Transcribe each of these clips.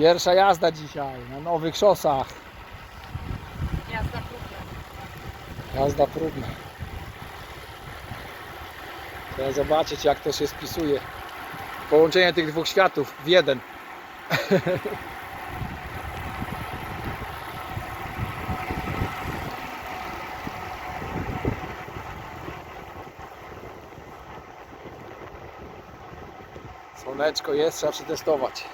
Pierwsza jazda dzisiaj na nowych szosach. Jazda próbna. Jazda próbna. Trzeba zobaczyć jak to się spisuje. Połączenie tych dwóch światów w jeden. Słoneczko jest, trzeba przetestować.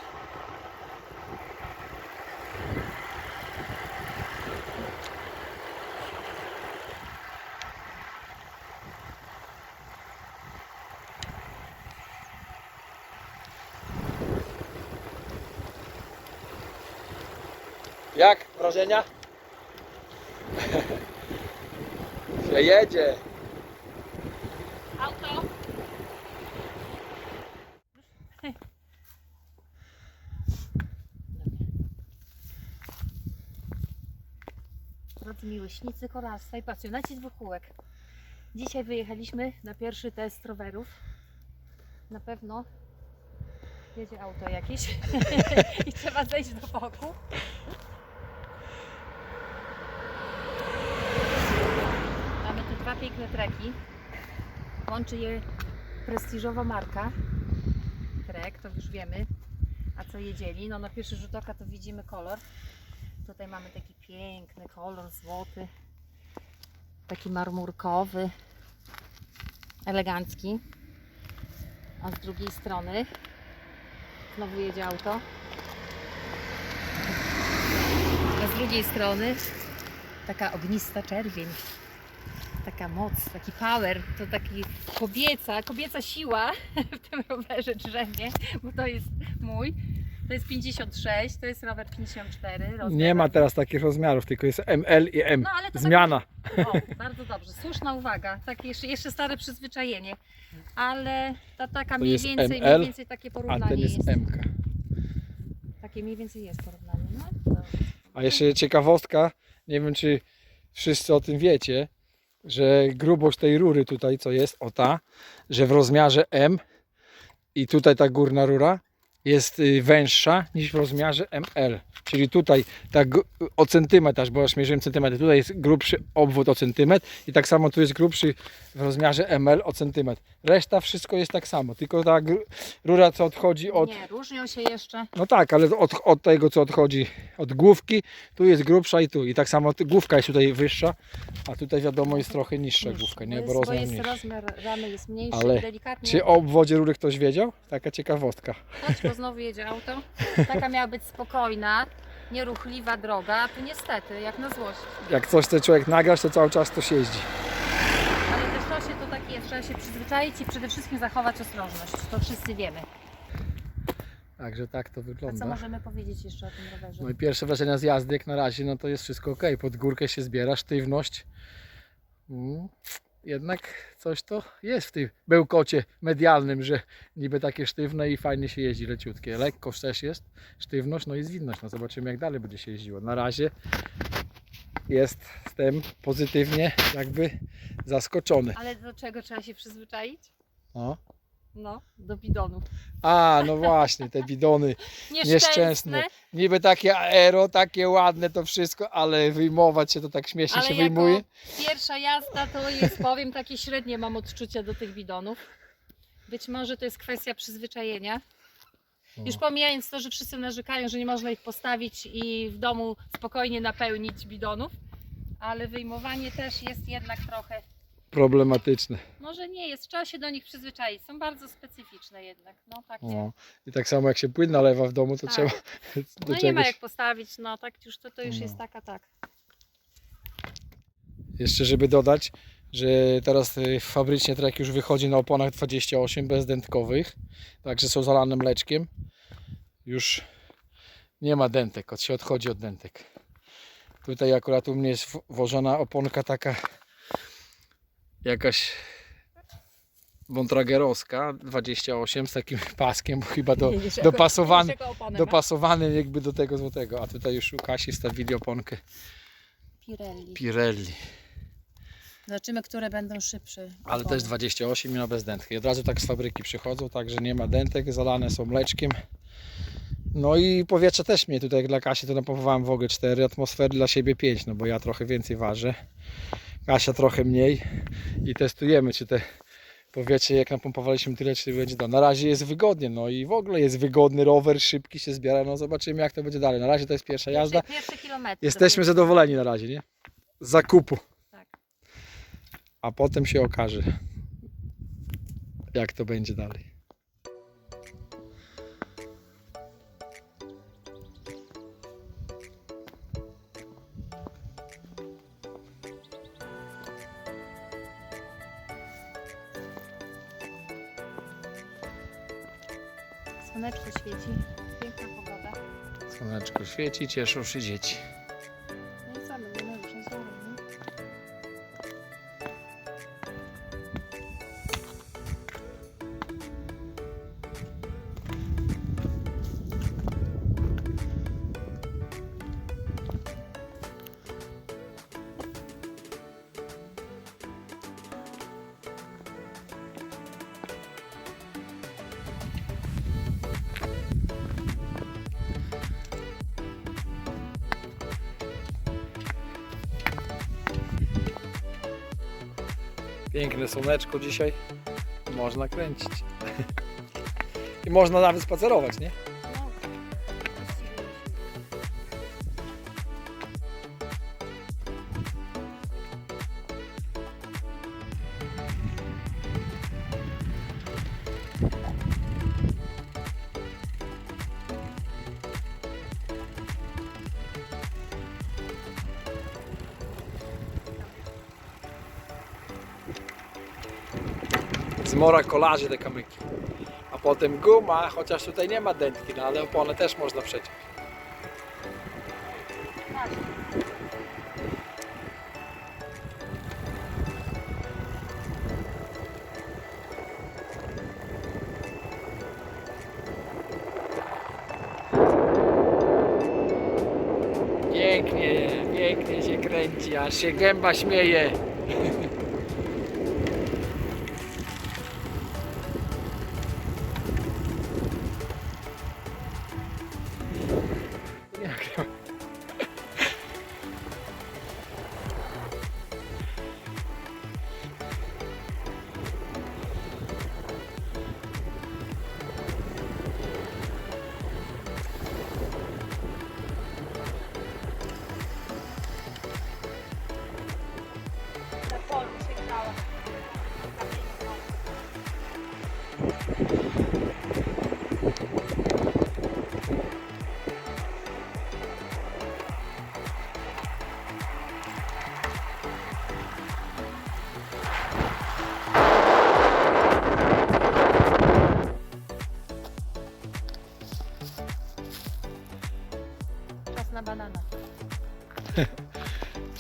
Jak wrażenia? się jedzie. Auto. Drodzy miłośnicy kolarstwa i pasjonaci dwóch kółek. Dzisiaj wyjechaliśmy na pierwszy test rowerów. Na pewno jedzie auto jakieś i trzeba zejść do boku. Piękne treki. Łączy je prestiżowa marka. Trek, to już wiemy. A co jedzieli? No na pierwszy rzut oka to widzimy kolor. Tutaj mamy taki piękny kolor, złoty. Taki marmurkowy. Elegancki. A z drugiej strony znowu jedzie auto. A z drugiej strony taka ognista czerwień taka moc, taki power, to taki kobieca, kobieca siła w tym rowerze drzewie, bo to jest mój. To jest 56, to jest rower 54. rozmiar Nie ma teraz takich rozmiarów, tylko jest ML i M. No ale to Zmiana. Tak, o, bardzo dobrze, słuszna uwaga. Takie jeszcze, jeszcze stare przyzwyczajenie. Ale ta taka To mniej więcej, ML, mniej więcej takie A porównanie ten jest jest. MK. Takie mniej więcej jest porównanie. No, to, A jeszcze ciekawostka, nie wiem czy wszyscy o tym wiecie, że grubość tej rury tutaj, co jest, o ta, że w rozmiarze M i tutaj ta górna rura jest y, węższa niż w rozmiarze ML. Czyli tutaj tak o centymetr, aż bo aż mierzyłem centymetr, tutaj jest grubszy obwód o centymetr i tak samo tu jest grubszy w rozmiarze ML o centymetr. Reszta wszystko jest tak samo, tylko ta rura co odchodzi od Nie, różnią się jeszcze. no tak, ale od, od tego co odchodzi od główki, tu jest grubsza i tu. I tak samo główka jest tutaj wyższa, a tutaj wiadomo jest trochę niższa Niższy, główka, nie? Bo rozmiar jest mniejszy. rozmiar ramy jest mniejszy, Ale delikatnie. Czy o obwodzie rury ktoś wiedział? Taka ciekawostka. Chodź, bo znowu jedzie auto. Taka miała być spokojna, nieruchliwa droga, a tu niestety, jak na złość. Jak coś chce człowiek nagrać, to cały czas to się jeździ. Ale też to się to tak jest, trzeba się przyzwyczaić i przede wszystkim zachować ostrożność. To wszyscy wiemy. Także tak to A co wygląda. możemy powiedzieć jeszcze o tym rowerze? No i pierwsze wrażenia z jazdy, jak na razie, no to jest wszystko ok. Pod górkę się zbiera, sztywność. Mm, Jednak coś to jest w tym bełkocie medialnym, że niby takie sztywne i fajnie się jeździ, leciutkie. Lekkość też jest, sztywność, no i zwinność. No zobaczymy jak dalej będzie się jeździło. Na razie jestem pozytywnie jakby zaskoczony. Ale do czego trzeba się przyzwyczaić? No. No, do bidonów. A, no właśnie, te bidony nieszczęsne. Niby takie aero, takie ładne to wszystko, ale wyjmować się to tak śmiesznie Ale się jako wyjmuje. pierwsza jazda to jest, powiem, takie średnie mam odczucia do tych bidonów. Być może to jest kwestia przyzwyczajenia. Już No. pomijając to, że wszyscy narzekają, że nie można ich postawić i w domu spokojnie napełnić bidonów, ale wyjmowanie też jest jednak trochę, Problematyczne. może nie jest, trzeba się do nich przyzwyczaić. Są bardzo specyficzne jednak, no takie. No. I tak samo jak się płyn nalewa w domu, to Tak. trzeba do No nie ma czegoś. jak postawić, no tak już to, to już No. jest taka, tak. Jeszcze żeby dodać, że teraz y, fabrycznie trek już wychodzi na oponach 28 bezdętkowych, także są zalane mleczkiem. Już nie ma dętek, od się odchodzi od dętek. Tutaj akurat u mnie jest w- włożona oponka taka jakaś Bontragerowska 28 z takim paskiem, bo chyba do, dopasowany, dopasowany jakby do tego złotego, a tutaj już u Kasi stawili oponkę Pirelli. Pirelli. Zobaczymy, które będą szybsze. Ale też 28 i na bezdętkę. I od razu tak z fabryki przychodzą, także nie ma dętek, zalane są mleczkiem. No i powietrze też mnie tutaj dla Kasi to napompowałem w ogóle 4, atmosfery dla siebie 5, no bo ja trochę więcej ważę. Kasia trochę mniej i testujemy czy te powietrze jak napompowaliśmy tyle czy będzie do. Na razie jest wygodnie, no i w ogóle jest wygodny rower, szybki się zbiera, no zobaczymy jak to będzie dalej. Na razie to jest pierwsza jazda. Pierwszy, kilometr. Jesteśmy zadowoleni na razie, nie? Zakupu. Tak. A potem się okaże, jak to będzie dalej. Słoneczko świeci. Piękna pogoda. Słoneczko świeci, cieszą się dzieci. Piękne słoneczko dzisiaj. Można kręcić. I można nawet spacerować, nie? Zmora kolarzy te kamyki. A potem guma, chociaż tutaj nie ma dętki, no ale opony też można przeciąć. Pięknie, pięknie się kręci, aż się gęba śmieje.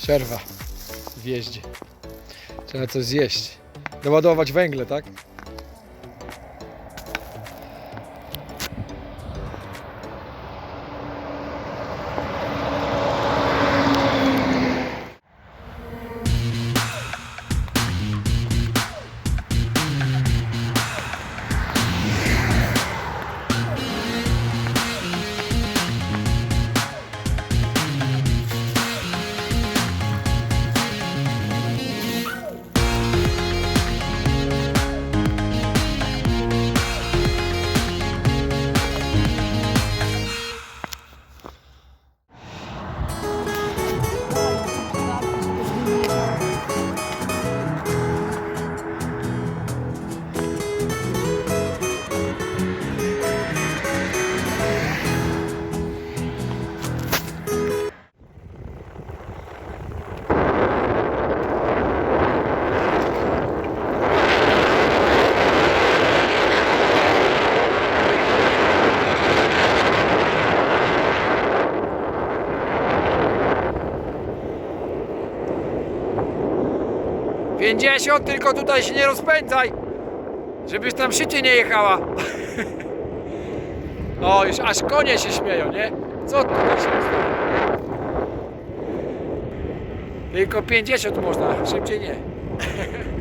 Przerwa w jeździe. Trzeba coś zjeść. Doładować węgle, tak? Pięćdziesiąt, tylko tutaj się nie rozpędzaj, żebyś tam szybciej nie jechała. O, już aż konie się śmieją, nie? Co tutaj się dzieje? Tylko 50 można, szybciej nie.